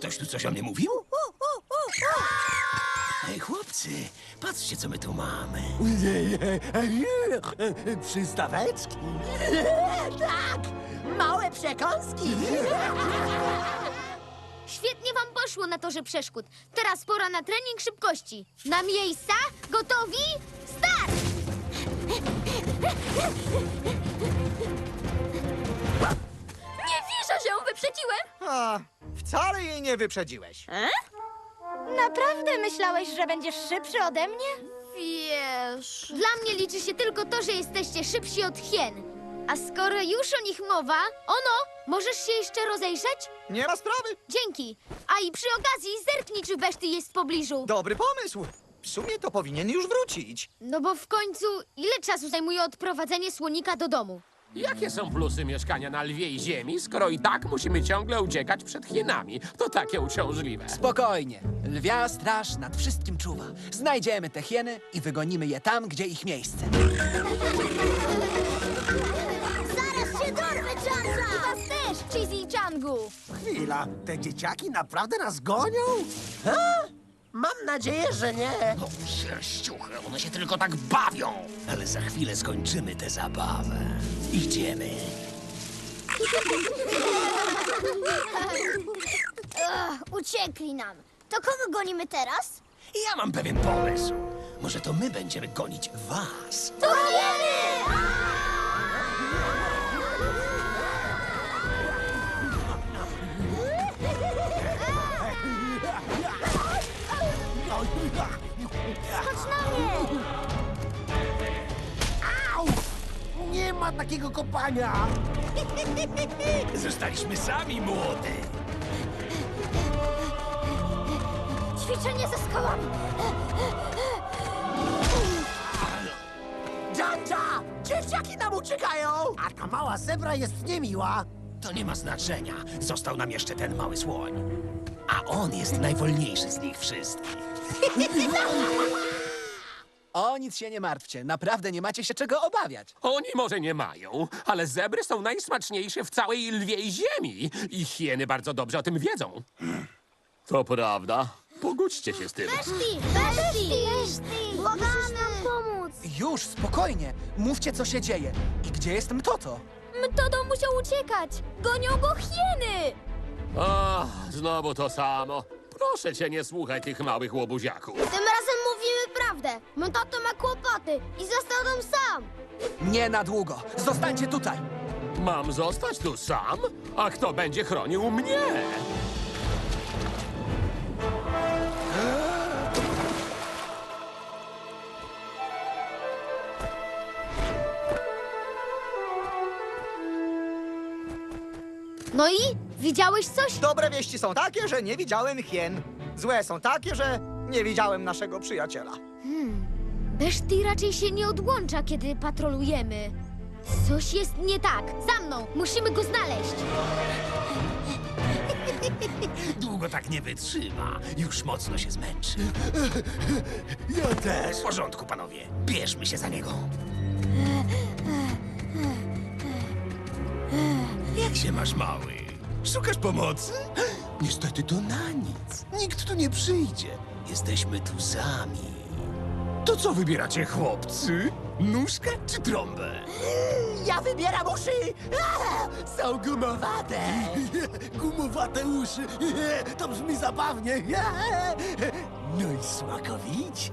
Ktoś tu coś o mnie mówił? Ej, chłopcy, patrzcie, co my tu mamy. Przystaweczki. tak! Małe przekąski. Świetnie wam poszło na torze przeszkód. Teraz pora na trening szybkości. Na miejsca, gotowi, start! Nie wierzę, że ją wyprzedziłem! A, wcale jej nie wyprzedziłeś. Naprawdę myślałeś, że będziesz szybszy ode mnie? Wiesz... Dla mnie liczy się tylko to, że jesteście szybsi od hien. A skoro już o nich mowa, ono, możesz się jeszcze rozejrzeć? Nie ma sprawy. Dzięki. A i przy okazji zerknij, czy Beszty jest w pobliżu. Dobry pomysł. W sumie to powinien już wrócić. No bo w końcu, ile czasu zajmuje odprowadzenie słonika do domu? Jakie są plusy mieszkania na lwiej ziemi, skoro i tak musimy ciągle uciekać przed hienami? To takie uciążliwe. Spokojnie. Lwia straż nad wszystkim czuwa. Znajdziemy te hieny i wygonimy je tam, gdzie ich miejsce. Zaraz się dorwę, Charza! I was też, Cheesy Changu! Chwila, te dzieciaki naprawdę nas gonią? A? Mam nadzieję, że nie. O, sierściuchy, one się tylko tak bawią. Ale za chwilę skończymy tę zabawę. Idziemy. uciekli nam. To kogo gonimy teraz? Ja mam pewien pomysł. Może to my będziemy gonić was. To hieny! Skocz na mnie! Au! Nie ma takiego kopania! Zostaliśmy sami, młody. Ćwiczenie ze skałami! Janja! Dzieciaki nam uciekają! A ta mała zebra jest niemiła! To nie ma znaczenia. Został nam jeszcze ten mały słoń. A on jest najwolniejszy z nich wszystkich. O nic się nie martwcie. Naprawdę nie macie się czego obawiać. Oni może nie mają, ale zebry są najsmaczniejsze w całej lwiej ziemi. I hieny bardzo dobrze o tym wiedzą. To prawda. Pogódźcie się z tym. Beszty! Beszty! Beszty! Błagamy nam pomóc! Już, spokojnie. Mówcie, co się dzieje. I gdzie jest Mtoto? Mtodo musiał uciekać! Gonią go hieny! A, znowu to samo. Proszę cię, nie słuchaj tych małych łobuziaków. Tym razem mówimy prawdę. Mtoto ma kłopoty i został tam sam. Nie na długo. Zostańcie tutaj. Mam zostać tu sam? A kto będzie chronił mnie? No i? Widziałeś coś? Dobre wieści są takie, że nie widziałem hien. Złe są takie, że nie widziałem naszego przyjaciela. Beszty raczej się nie odłącza, kiedy patrolujemy. Coś jest nie tak. Za mną! Musimy go znaleźć. Długo tak nie wytrzyma. Już mocno się zmęczy. Ja też. W porządku, panowie. Bierzmy się za niego. Jak się masz, mały? Szukasz pomocy? Niestety to na nic. Nikt tu nie przyjdzie. Jesteśmy tu sami. To co wybieracie, chłopcy? Nóżkę czy trąbę? Ja wybieram uszy. A, są gumowate. Gumowate uszy. To brzmi zabawnie. No i smakowicie.